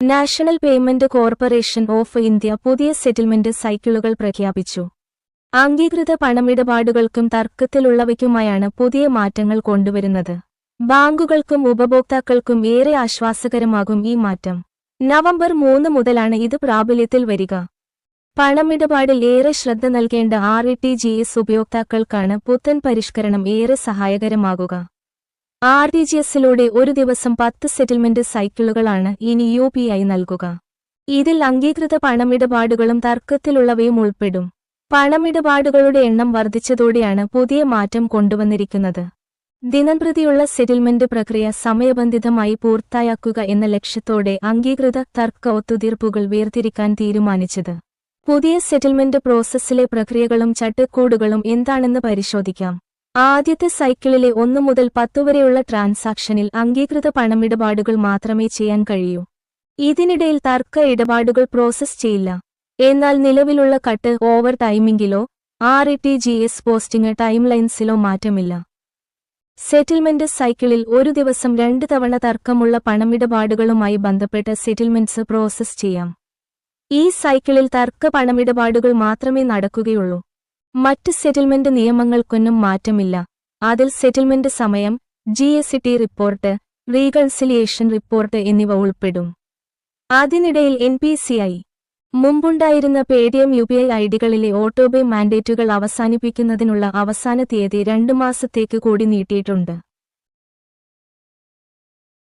National payment corporation of India പുതിയ settlement സൈക്കിളുകൾ പ്രഖ്യാപിച്ചു. അംഗീകൃത പണമിടപാടുകൾക്കും തർക്കത്തിലുള്ളവയ്ക്കുമായാണ് പുതിയ മാറ്റങ്ങൾ കൊണ്ടുവരുന്നത്. ബാങ്കുകൾക്കും ഉപഭോക്താക്കൾക്കും ഏറെ ആശ്വാസകരമാകും ഈ മാറ്റം. നവംബർ മൂന്ന് മുതലാണ് ഇത് പ്രാബല്യത്തിൽ വരിക. പണമിടപാടിൽ ഏറെ ശ്രദ്ധ നൽകേണ്ട R E T G S ഉപയോക്താക്കൾക്കാണ് പുത്തൻ പരിഷ്കരണം ഏറെ സഹായകരമാകുക. ആർ ടി ജി എസിലൂടെ ഒരു ദിവസം പത്ത് സെറ്റിൽമെന്റ് സൈക്കിളുകളാണ് ഇനി യു പി ഐ നൽകുക. ഇതിൽ അംഗീകൃത പണമിടപാടുകളും തർക്കത്തിലുള്ളവയും ഉൾപ്പെടും. പണമിടപാടുകളുടെ എണ്ണം വർദ്ധിച്ചതോടെയാണ് പുതിയ മാറ്റം കൊണ്ടുവന്നിരിക്കുന്നത്. ദിനംപ്രതിയുള്ള സെറ്റിൽമെന്റ് പ്രക്രിയ സമയബന്ധിതമായി പൂർത്തിയാക്കുക എന്ന ലക്ഷ്യത്തോടെ അംഗീകൃത തർക്ക ഒത്തുതീർപ്പുകൾ വേർതിരിക്കാൻ തീരുമാനിച്ചത്. പുതിയ സെറ്റിൽമെന്റ് പ്രോസസ്സിലെ പ്രക്രിയകളും ചട്ടക്കൂടുകളും എന്താണെന്ന് പരിശോധിക്കാം. ആദ്യത്തെ സൈക്കിളിലെ ഒന്നു മുതൽ പത്തു വരെയുള്ള ട്രാൻസാക്ഷനിൽ അംഗീകൃത പണമിടപാടുകൾ മാത്രമേ ചെയ്യാൻ കഴിയൂ. ഇതിനിടയിൽ തർക്ക ഇടപാടുകൾ പ്രോസസ് ചെയ്യില്ല. എന്നാൽ നിലവിലുള്ള cut over ടൈമിംഗിലോ R E T G S posting ടൈംലൈൻസിലോ മാറ്റമില്ല. സെറ്റിൽമെന്റ് സൈക്കിളിൽ ഒരു ദിവസം രണ്ട് തവണ തർക്കമുള്ള പണമിടപാടുകളുമായി ബന്ധപ്പെട്ട സെറ്റിൽമെന്റ്സ് പ്രോസസ് ചെയ്യാം. ഈ സൈക്കിളിൽ തർക്ക പണമിടപാടുകൾ മാത്രമേ നടക്കുകയുള്ളൂ. മറ്റ് സെറ്റിൽമെന്റ് നിയമങ്ങൾക്കൊന്നും മാറ്റമില്ല. അതിൽ സെറ്റിൽമെന്റ് സമയം G S T report reconciliation report എന്നിവ ഉൾപ്പെടും. അതിനിടയിൽ എൻ പി സി ഐ മുമ്പുണ്ടായിരുന്ന പേടിഎം യു പി ഐ ഐഡികളിലെ ഓട്ടോപേ മാൻഡേറ്റുകൾ അവസാനിപ്പിക്കുന്നതിനുള്ള അവസാന തീയതി രണ്ടു മാസത്തേക്ക് കൂടി നീട്ടിയിട്ടുണ്ട്.